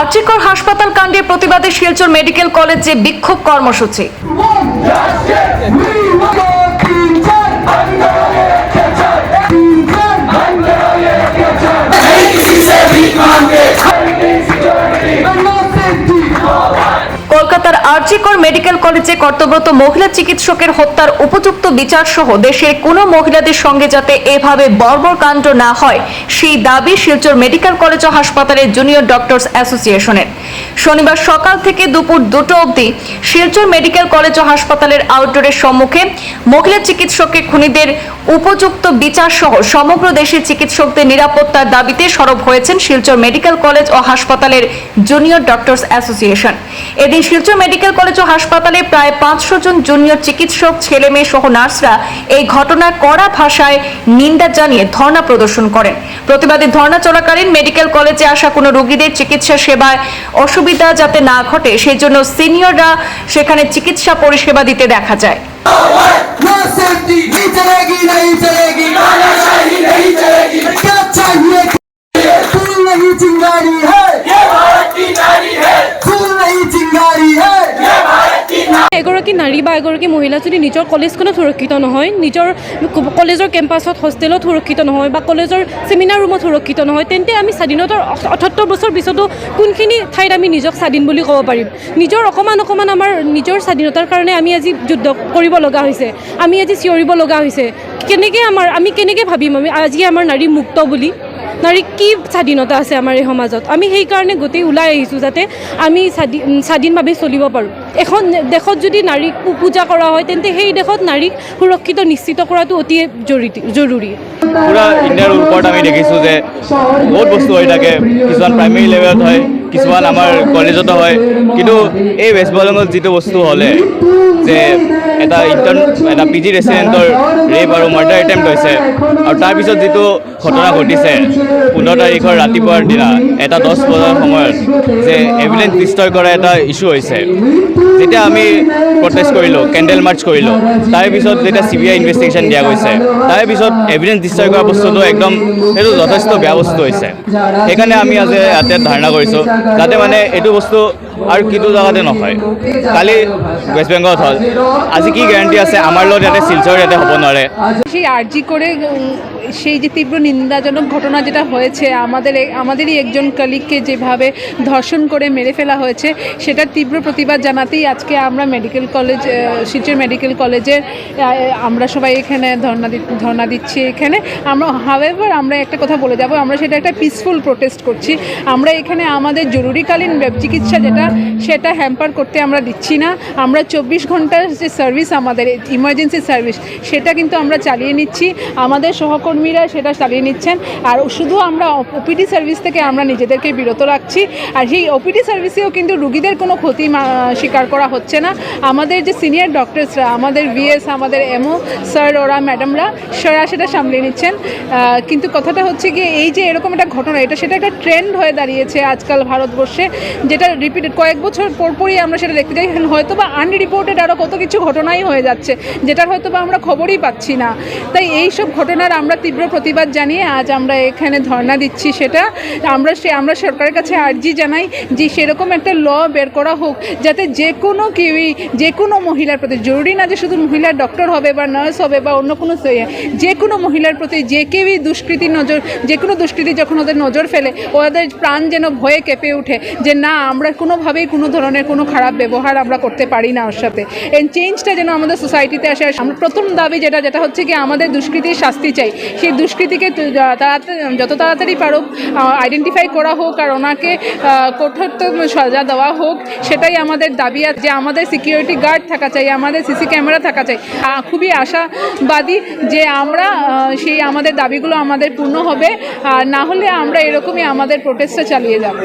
আর্চিকর হাসপাতাল কাণ্ডে প্রতিবাদে শিলচর মেডিকেল কলেজে বিক্ষোভ কর্মসূচি। আরজিকর মেডিকেল কলেজে কর্তব্যরত মহিলা চিকিৎসকের হত্যার উপযুক্ত বিচার সহ দেশের কোনো মহিলাদের সঙ্গে যাতে এভাবে বর্বর কাণ্ড না হয়, সেই দাবি শিলচর মেডিকেল কলেজ ও হাসপাতালের জুনিয়র ডক্টর অ্যাসোসিয়েশনের। শনিবার সকাল থেকে দুপুর দুটো অবধি শিলচর মেডিকেল কলেজ ও হাসপাতালের আউটডোরের সম্মুখে মহিলা চিকিৎসকের খুনিদের উপযুক্ত বিচার সহ সমগ্র দেশের চিকিৎসকদের নিরাপত্তার দাবিতে সরব হয়েছেন শিলচর মেডিকেল কলেজ ও হাসপাতালের জুনিয়র ডক্টরস অ্যাসোসিয়েশন এদিন শিলচর মেডিকেল কলেজ ও হাসপাতালে প্রায় পাঁচশো জন জুনিয়র চিকিৎসক ছেলে মেয়ে সহ নার্সরা এই ঘটনার কড়া ভাষায় নিন্দা জানিয়ে ধর্ণা প্রদর্শন করেন। প্রতিবাদী ধর্ণা চলাকালীন মেডিকেল কলেজে আসা কোনো রোগীদের চিকিৎসা সেবায় অসুবিধা যাতে না ঘটে সেই জন্য সিনিয়ররা সেখানে চিকিৎসা পরিষেবা দিতে দেখা যায় नो सेफ्टी नहीं चलेगी नहीं चलेगी नहीं चलेगी क्या चाहिए फूल नहीं चिंगारी है ये भारत की नारी है फूल नहीं चिंगारी है এগৰাকী নাৰী বা এগৰাকী মহিলা যদি নিজৰ কলেজখনত সুৰক্ষিত নহয় নিজৰ কলেজৰ কেম্পাছত হোষ্টেলত সুৰক্ষিত নহয় বা কলেজৰ ছেমিনাৰ ৰুমত সুৰক্ষিত নহয় তেন্তে আমি স্বাধীনতাৰ অঠসত্তৰ বছৰ পিছতো কোনখিনি ঠাইত আমি নিজক স্বাধীন বুলি ক'ব পাৰিম? নিজৰ অকণমান অকণমান আমাৰ নিজৰ স্বাধীনতাৰ কাৰণে আমি আজি যুদ্ধ কৰিব লগা হৈছে। আমি আজি চিঞৰিব লগা হৈছে। কেনেকৈ আমাৰ আমি কেনেকৈ ভাবিম আমি আজি আমাৰ নাৰী মুক্ত বুলি? নাৰী, কি স্বাধীনতা আছে আমাৰ এই সমাজত? আমি সেইকাৰণে গোটেই ওলাই আহিছোঁ যাতে আমি স্বাধীন স্বাধীনভাৱে চলিব পাৰোঁ। এখন দেশত যদি নাৰীক পূজা কৰা হয়, তেন্তে সেই দেশত নাৰীক সুৰক্ষিত নিশ্চিত কৰাটো অতি জৰুৰী জৰুৰী। পুৰা ইণ্ডিয়াৰ আমি দেখিছোঁ যে বহুত বস্তু হৈ থাকে। কিছুমান প্ৰাইমেৰী লেভেলত হয়। কিছুমান আমাৰ কলেজতো হয়, কিন্তু এই ৱেষ্ট বেংগলত যিটো বস্তু হ'লে, যে এটা ইণ্টাৰ্ণ এটা পি জি ৰেচিডেণ্টৰ ৰেপ আৰু মাৰ্ডাৰ এটেম্প্ট হৈছে, আৰু তাৰপিছত যিটো ঘটনা ঘটিছে, পোন্ধৰ তাৰিখৰ ৰাতিপুৱাৰ দিনা, এটা দহ বজাৰ সময়ত, যে এভিডেঞ্চ ডিষ্ট্ৰয় কৰা এটা ইছ্যু হৈছে। যেতিয়া আমি প্ৰটেষ্ট কৰিলোঁ কেণ্ডেল মাৰ্চ কৰিলোঁ, তাৰে পিছত যেতিয়া চি বি আই ইনভেষ্টিগেশ্যন দিয়া গৈছে, তাৰে পিছত এভিডেঞ্চ ডিষ্ট্ৰয় কৰা বস্তুটো একদম, সেইটো যথেষ্ট বেয়া বস্তু হৈছে। সেইকাৰণে আমি আজি ইয়াতে ধাৰণা কৰিছোঁ যাতে মানে এইটো বস্তু আৰু কিটো জেগাতে নহয়। কালি ৱেষ্ট বেংগলত হ'ল। আজি কি গেৰাণ্টি আছে? আমাৰ লগত ইয়াতে ইয়াতে হ'ব নোৱাৰে। সেই আর্জি করে সেই যে তীব্র নিন্দাজনক ঘটনা যেটা হয়েছে, আমাদের আমাদেরই একজন কলিগকে যেভাবে ধর্ষণ করে মেরে ফেলা হয়েছে, সেটার তীব্র প্রতিবাদ জানাতেই আজকে আমরা মেডিকেল কলেজ শিলচর মেডিকেল কলেজের আমরা সবাই এখানে ধর্ণা দি- ধর্ণা দিচ্ছি এখানে। আমরা হাওয়েভার আমরা একটা কথা বলে যাব, আমরা সেটা একটা পিসফুল প্রোটেস্ট করছি। আমরা এখানে আমাদের জরুরিকালীন চিকিৎসা যেটা সেটা হ্যাম্পার করতে আমরা দিচ্ছি না। আমরা চব্বিশ ঘণ্টার যে সার্ভিস আমাদের ইমার্জেন্সি সার্ভিস সেটা কিন্তু আমরা চালিয়ে নিচ্ছি। আমাদের সহকর্মীরা সেটা চালিয়ে নিচ্ছেন। আর শুধু আমরা ওপিডি সার্ভিস থেকে আমরা নিজেদেরকে বিরত রাখছি। আর সেই ওপিডি সার্ভিসেও কিন্তু রুগীদের কোনো ক্ষতি স্বীকার করা হচ্ছে না। আমাদের যে সিনিয়র ডক্টরসরা আমাদের ভিএস আমাদের এমও স্যার ওরা ম্যাডামরা সেরা সেটা সামলে নিচ্ছেন। কিন্তু কথাটা হচ্ছে গিয়ে, এই যে এরকম একটা ঘটনা, এটা সেটা একটা ট্রেন্ড হয়ে দাঁড়িয়েছে আজকাল ভারতবর্ষে, যেটা রিপিটেড কয়েক বছর পরপরই আমরা সেটা দেখতে যাই। হয়তো বা আনরিপোর্টেড আরও কত কিছু ঘটনাই হয়ে যাচ্ছে, যেটার হয়তো বা আমরা খবরই পাচ্ছি না। তাই এই সব ঘটনার আমরা তীব্র প্রতিবাদ জানিয়ে আজ আমরা এখানে ধর্ণা দিচ্ছি সেটা। আমরা সে আমরা সরকারের কাছে আর্জি জানাই যে সেরকম একটা ল বের করা হোক, যাতে যে কোনো কেউই, যে কোনো মহিলার প্রতি, জরুরি না যে শুধু মহিলার ডক্টর হবে বা নার্স হবে বা অন্য কোনো যে কোনো মহিলার প্রতি যে কেউই দুষ্কৃতি নজর, যে কোনো দুষ্কৃতি যখন ওদের নজর ফেলে, ওদের প্রাণ যেন ভয়ে কেঁপে ওঠে যে না, আমরা কোনোভাবেই কোনো ধরনের কোনো খারাপ ব্যবহার আমরা করতে পারি না ওর সাথে। এই চেঞ্জটা যেন আমাদের সোসাইটিতে আসে আমরা প্রথম দাবি যেটা যেটা হচ্ছে কি আমাদের দুষ্কৃতির শাস্তি চাই। সেই দুষ্কৃতিকে যত তাড়াতাড়ি পারুক আইডেন্টিফাই করা হোক আর ওনাকে আহ, কঠোরতম সাজা দেওয়া হোক সেটাই আমাদের দাবি। আছে যে আমাদের সিকিউরিটি গার্ড থাকা চাই আমাদের সিসি ক্যামেরা থাকা চাই খুবই আশাবাদী যে আমরা সেই আমাদের দাবিগুলো আমাদের পূর্ণ হবে। আর না হলে আমরা এরকমই আমাদের প্রোটেস্টটা চালিয়ে যাব।